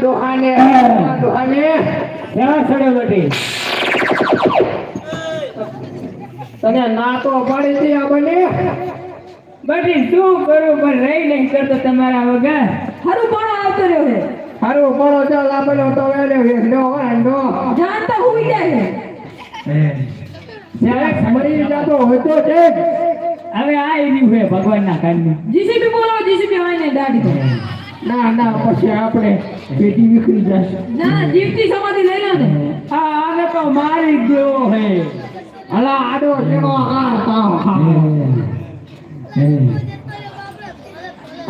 ડોહાને ડોહાને ક્યાં સડે બટી તને ના તો પાડી દે આ બને બટી શું કરું? પણ રહી નહીં કરતો તમારા વગર. હારું પણ આવતો રહ્યો છે હારું પણ ચાલ આ તો વેલે વેલો વાંડો જાણતા હોઈ જાય જ્યારે મરી જતો હોતો છે. હવે આ એની હોય ભગવાનના કાનની જીસીબી બોલો જીસીબી હોય ને દાઢી. તો ના ના પછી આપણે પેટી વિખરી જશે. ના ના જીવતી સમાધિ લઈ લો ને. આ આને તો મારી ગયો હે. અલા આડો જેનો હાર તાવ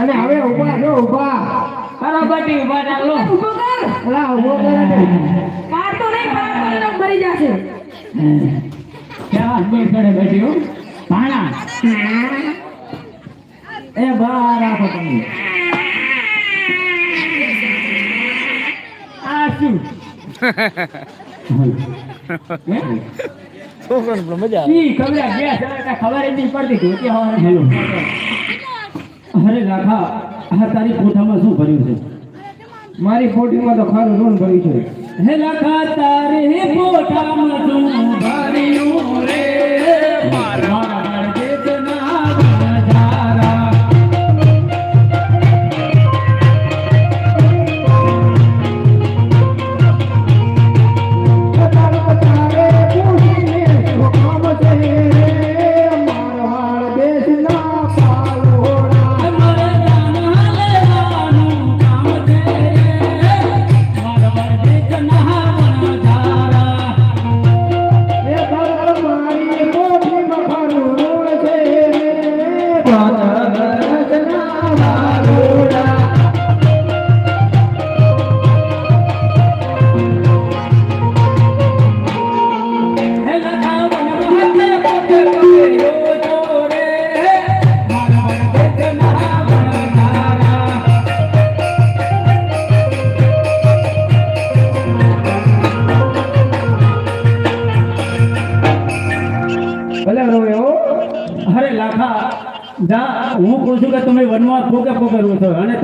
અને હવે ઊભા જો ઊભા અરે બટી ઊભા ડાલો ઊભો કર. ઊભો કર પાર તો નહીં પાર તો મરી જશે. ક્યાં બે સડે બટી પાણા ભાણા. એ બહાર રાખો તમે આ શું ઈ ખબર આ ગેસ ખબર જ નહીં પડતી ધોતી હવાને હેલો. અરે રાખા આ તારી કોઠામાં શું ભર્યું છે? મારી કોઠીમાં તો ખારું લોન ભર્યું છે. હે રાખા તારે કોઠામાં શું ભર્યું રે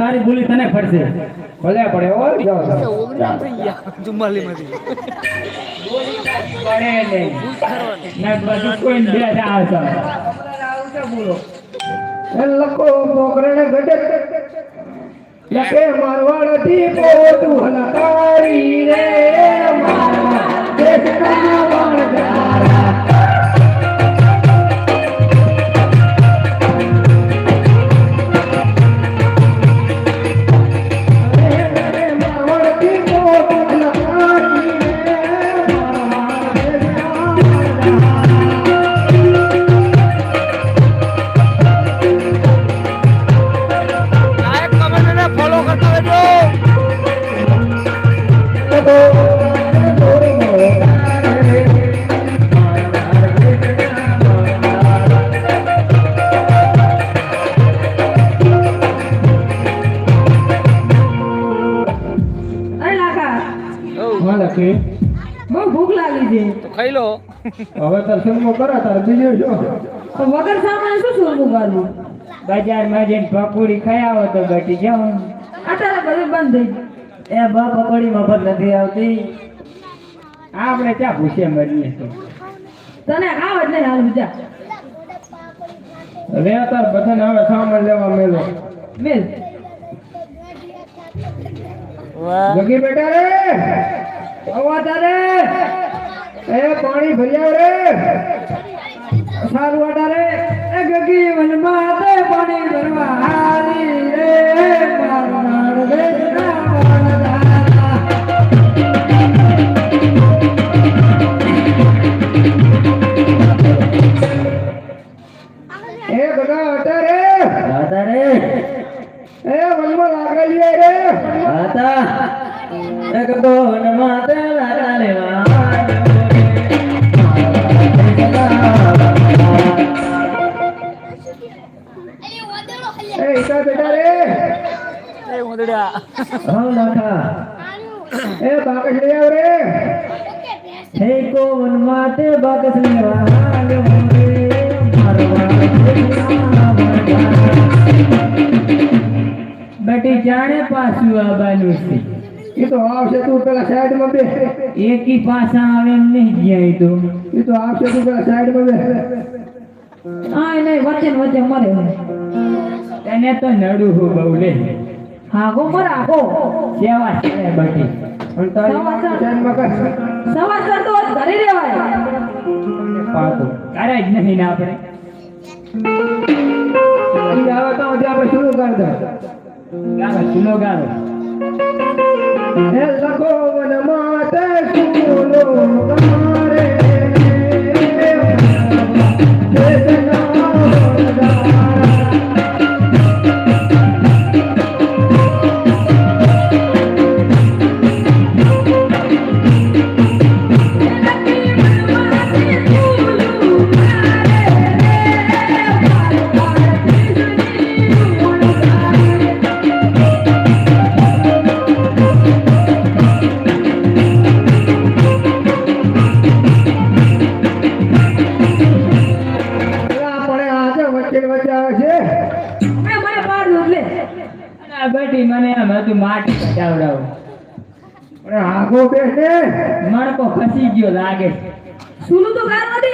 તારી બોલી તને ફરશે. ભલે પડે હો જો. પડે નહીં. ના બધું કોઈ બે જાવ બોલો એ લખો મોકરણે ગડે લખે મારવાડથી પોતું હલકારી લાગી લો. હવે તો સન્મો કરો તાર બીજું જો. તો વગર સામાન શું સોલવું ઘરમાં બજારમાં જઈને પકોડી ખાઈ આવો તો ઘટી જાઓ. અત્યારે બધું બંધ થઈ ગયું. એ બા પકોડી મફત નથી આવતી. આપણે ક્યાં ભૂસે મરીએ છીએ? તને ખાવ જ નહીં હાલ બીજા લે તાર બધાને હવે સામાન લેવા મેલો. મેલ. જગી બેટા રે. આવા તારે. એ પાણી ભરી આવ રે સારું વાટા રે એ ગગી વનમાં તે પાણી ભરવા હારી રે મારનાર દેશના વણજારા. એ બધા હતા રે દાદા રે એ વનમાં લાગેલી રે દાદા એક બોન માતે લાલા લેવા એ ઈટા બેટા રે હો લાખા એ બાકસ લઈ આવ રે હે કોન માતે બાકસ લેવા હાલ્યો રે મારવા દેશના વણજારા. બટી જાણે પાછું આવવાનું છે એ તો આવશે તું પેલા સાઈડમાં બે એકી પાછા આવે એમ નહીં ગયા એ તો એ તો આવશે તું પેલા સાઈડમાં બે હા નહીં વચ્ચે ને વચ્ચે મરે તને તો નડું હું બહુ લે. હા પર આગો સેવા છે બટી પણ તારી જન્મ કર. સમાચાર તો ઘરે રહેવાય. પાકું. કરે જ નહીં ને આપણે. ઈ આવે તો આપણે શરૂ કરી દો ગાળો હે લખો માતે આ બધી મને એમ હતું માટી કટાવડાવ અને આગો બેસ. મણકો ફસી ગયો લાગે. સુલુ તો ગાર દે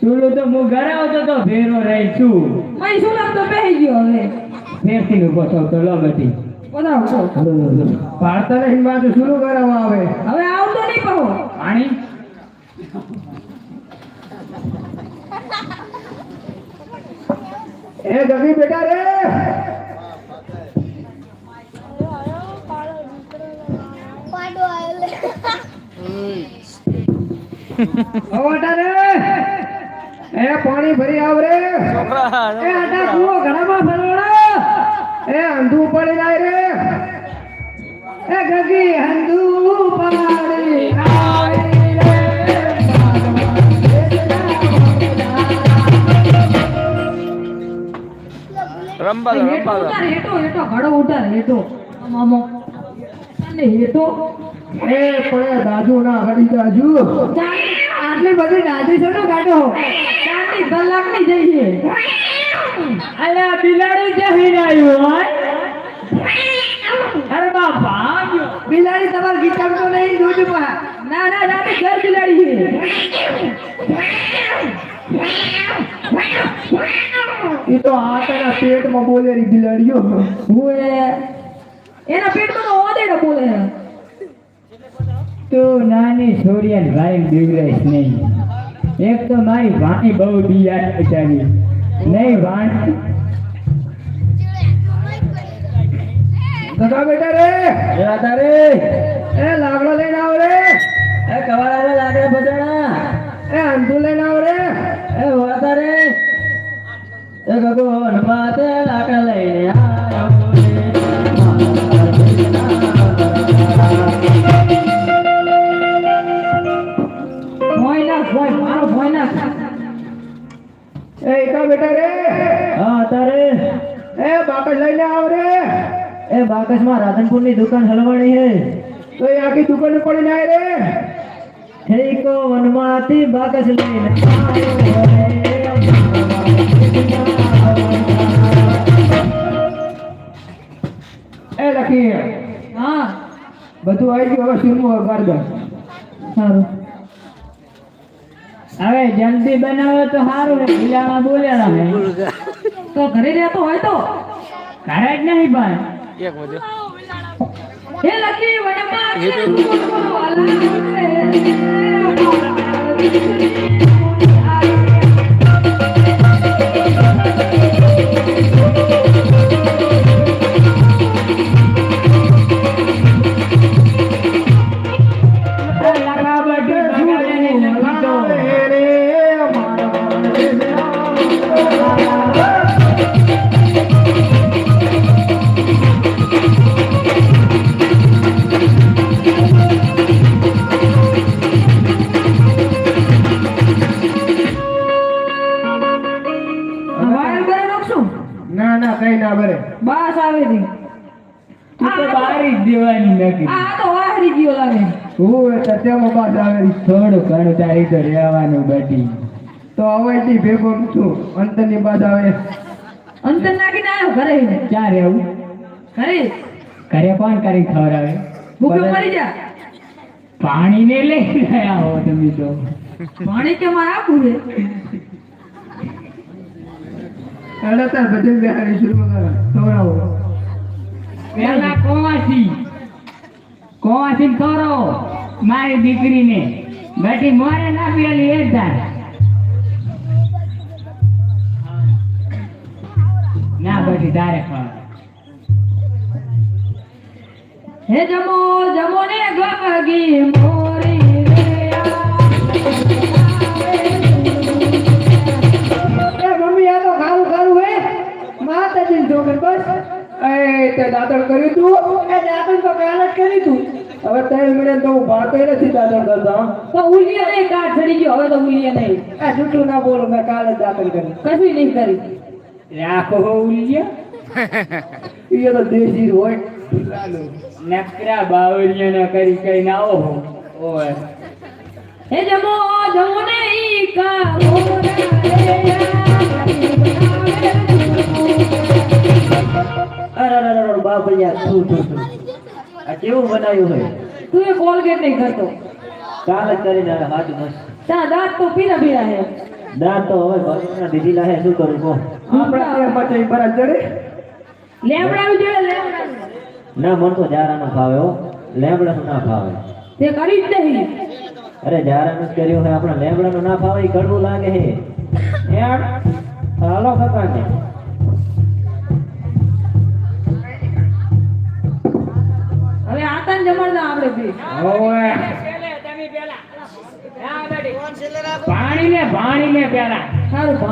સુલુ તો હું ગરાવતો તો ભેરો રહી છું. મય સુલુ તો બેહી ગયો હવે. ફેરથી ઊભો થયો તો લો બધી પાડતા નહીં બાજુ સુલુ કરાવવા આવે હવે આવતો નહીં કહો પાણી? એ જગી બેટા રે પાડો અવાટા રે એ પાણી ભરી આવ રે એ આટા કુવો ઘડામાં ફરવાડા એ અંધું પડી જાય રે. એ ગગી અંધું પડી આવી રે રંબા દો હેઠો રંબા દો. ઉતાર હેઠો હેઠો ઘડો ઉતાર હેટો આમ. અને હેઠો દાજુ ના હડી દાજુ આટલી બધી ગાડી છે ને કાઢો. ચાંદી કલાકની જઈએ અરે આ બિલાડી જઈને આવ્યું હોય અરે બાપા બિલાડી તમારે ગીતા તો નહીં, દૂધ પા. ના ના ના ઘર બિલાડી છે. એ તો આટાના પેટમાં બોલે બિલાડીઓ. ઓએ એના પેટમાં તો ઓદેડો બોલે. તું નાની છોરીયાને ભાઈ બીવડાઈશ નહીં એક તો મારી વાણી બહુ બિયાર બચાવી નહીં વાણી ગગા બેટા રે તારે એ લાકડો લઈને આવ રે એ કવાળા લાગે બજાણા એ અંધુ લઈને આવ રે એ વાતારે એ ભગવાન માતે લાકડા લઈને ભોય ના ભોય મારો ભોય ના એ એકા બેટા રે હા તારે એ બાકસ લઈને આવ રે એ બાકસમાં રાધનપુરની દુકાન હલવાણી હે તો એ આખી દુકાન પડીને આય રે હે કો વનમાંથી બાકસ લઈને એ લખી હા બધું આવી ગયું હવે શૂન્ય વગાડ દો. સારું. હવે જલ્દી બનાવો તો સારું ને બિલામાં બોલ્યા હે તો ઘરે રહેતો હોય તો? ઘરે જ નહીં પણ. એક વધુ હે લકી વનમાં સત્યામાં બાદ આવેલી થોડું ઘણું તારી તો રહેવાનું બેટી તો અવાજથી ભેગો છું અંતરની બાદ આવે અંતર નાખીને આવ્યો ઘરે. ક્યાં રહેવું? ઘરે. ઘરે કોણ કરી ખવડાવે ભૂખ્યો મરી જા. પાણીને લઈ ગયા હો તમે તો. પાણી કે મારે આપવું છે? હેડો તાર બધું બિહારી શરૂ કરો ખવડાવો. પેલા કોવાસી. કોવાસી કરો મારી દીકરીને ઘટી મોરે ના પેલી એ તાર. ના ઘટી તારે પણ. હે જમો જમો ને ગગી મોરી દાંતણ કર્યું તું. એ દાંતણ તો જ કર્યું તું. હવે ત્રણ મિનિટ તો હું ભાતે નથી દાંતણ કરતા. તો ઉલિયા નહીં કાટ ચડી ગયો હવે તો ઉલિયા નહીં. આ જૂઠું ના બોલો મેં કાલે જ દાંતણ કરી. કશું નહીં કરી. રાખો હો ઉલિયા. એ તો દેશી હોય. નકરા બાવળિયા ના કરી કઈ ના ઓહો ઓય. હે જમો જમો ને ઈ કા મોરા અરે અરે અરે અરે થુ થુ થુ આ કેવું બનાવ્યું હોય? તું એ કોલગેટ નહીં કરતો કાલ જ કરીને આવ્યા, હાથ મસ્ત ત્યાં દાંત તો પીરા પીરા હે. દાંત તો હવે ભગવાનના દીધી લાહે શું કરું કહો? આપણા ત્યાં પછી બરાબર ચડે લેમડા જોડે લેવડાવી ના મન તો જારાનો ભાવે હો. લેમડાનું ના ભાવે. તે કરી જ નહીં. અરે જારાનું કર્યું હોય. આપણે લેમડાનું ના ભાવે ઈ કડવું લાગે હે. યાર હાલો કાકા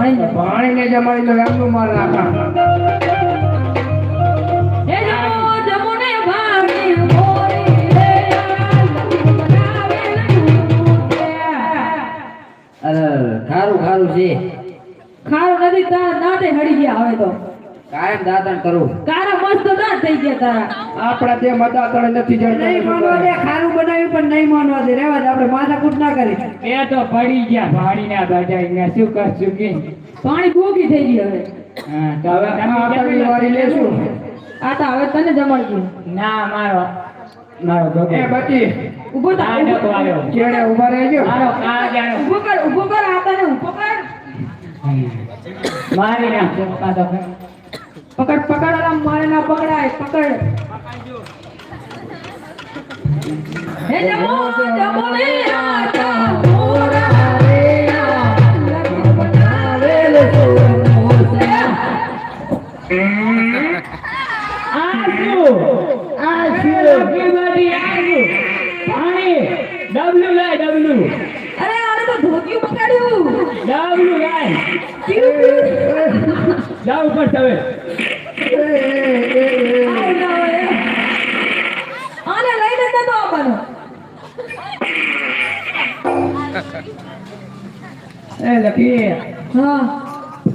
સારું પાણી ને પાણીને જમાડી તો એમનું માર રાખા ખારું ખારું છે. ખારું નથી તારા દાંતે હડી ગયા હવે તો. કાયમ દાંતણ કરું. તારા મસ્ત દાંત થઈ ગયા તારા. આપણા તે મતા તળે નથી નહીં માનવા દે ખારું બનાવ્યું પણ નહીં માનવા દે. રેવા દે આપણે માથાકૂટ ના કરી. એ તો પડી ગયા પાણી ના બજાય ને શું કરશું કે? પાણી ગોગી થઈ ગઈ હવે. હા તો હવે આપણે વારી લેશું. આ તો હવે તને જમાડજો ના મારો મારો ગગો એ બચી. ઊભો તો આવ્યો. ચેડે ઊભા રહેજો મારો કાળજાનો ઊભો કર ઊભો કર આતાને ઊભો કર. મારી ના કાતો પકડ પકડ આરામ મારે ના પકડાય પકડ. હે જમો જમો ને. આતા મોરા રે લખી સોમોસા. આસુ આસુ કે આસુ પાણી ડબલ્યુ લાય ડબલ્યુ અરે આને તો ધોતિયું પકડ્યું. ડબલ્યુ લાય. જાવ ઉપર તમે આવ ના હોય. આને લઈને નતો આવવાનો એ લખી હા.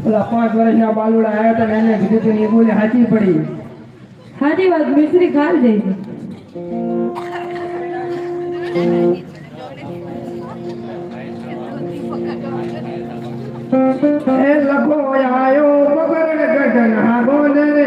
પેલા પાંચ વર્ષના બાલુડા આવ્યા હતા એને કીધું તું એ બોલે સાચી પડી. હાજી વાત મિશ્રી ખાઈ જઈ એ લખો આયો પકડ ગગન હાગોન રે